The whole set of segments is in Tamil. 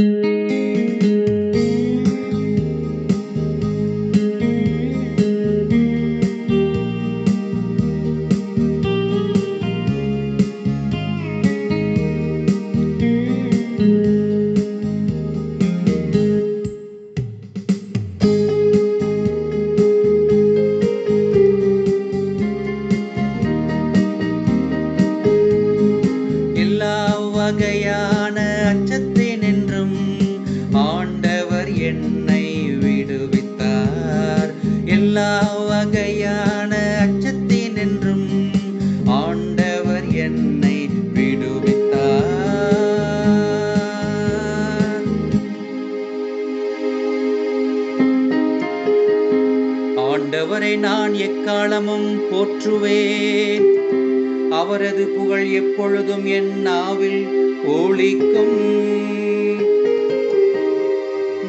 எல்லா ஆண்டவர் என்னை விடுவித்தார். எல்லா வகையான அச்சத்தினின்றும் ஆண்டவர் என்னை விடுவித்தார். ஆண்டவரை நான் எக்காலமும் போற்றுவேன். அவரது புகழ் எப்பொழுதும் என் நாவில் ஒளிக்கும்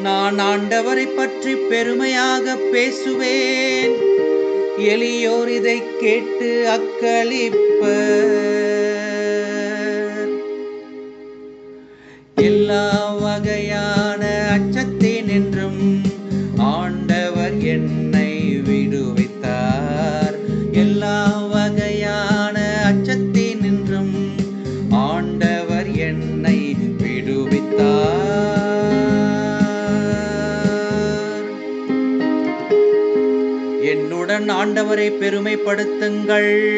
நான் ஆண்டவரை பற்றி பெருமையாக பேசுவேன். எளியோர் இதை கேட்டு அக்களிப்பர். என்னுடன் ஆண்டவரை பெருமைப்படுத்துங்கள்.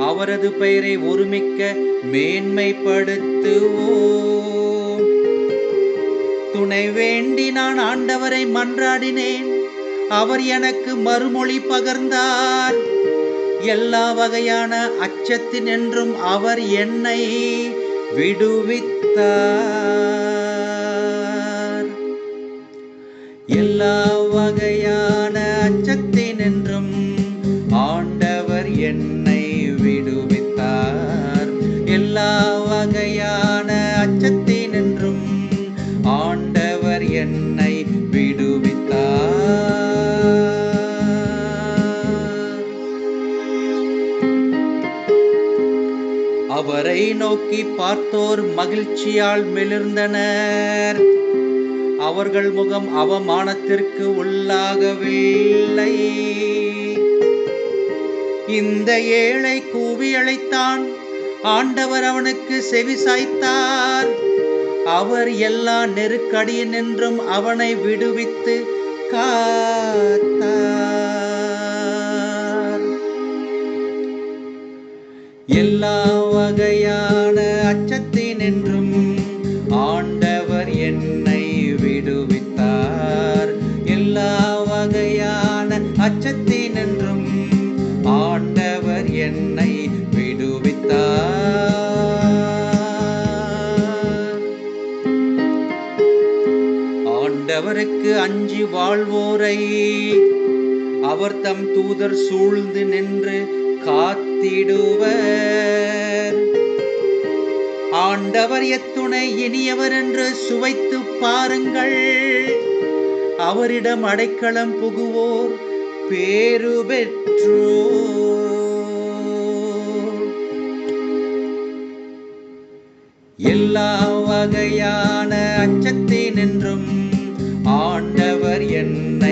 அவரது பெயரை ஒருமிக்க மேன்மைப்படுத்துவோம். துணை வேண்டி நான் ஆண்டவரை மன்றாடினேன். அவர் எனக்கு மறுமொழி பகர்ந்தார். எல்லா வகையான அச்சத்தினின்றும் அவர் என்னை விடுவித்தார். எல்லா வகையான வகையான அச்சத்தினின்றும் ஆண்டவர் என்னை விடுவித்தார். அவரை நோக்கி பார்த்தோர் மகிழ்ச்சியால் மிளிர்ந்தனர். அவர்கள் முகம் அவமானத்திற்கு உள்ளாகவில்லை. இந்த ஏழை கூவி அழைத்தான். ஆண்டவர் அவனுக்கு செவி சாய்த்தார். அவர் எல்லா நெருக்கடியினின்றும் அவனை விடுவித்து காத்தார். எல்லா வகையான அச்சத்தினின்றும் ஆண்டவர் என்னை விடுவித்தார். எல்லா வகையான அச்சத்தினின்றும் ஆண்டவர் என்னை விடுவித்தார் ஆண்டவருக்கு அஞ்சி வாழ்வோரை அவர் தம் தூதர் சூழ்ந்து நின்று காத்திடுவர். ஆண்டவர் எத்துணை இனியவர் என்று சுவைத்து பாருங்கள். அவரிடம் அடைக்கலம் புகுவோர் பேரு பெற்றோர். எல்லா வகையான அச்சத்தினின்றும் ஆண்டவர் என்ன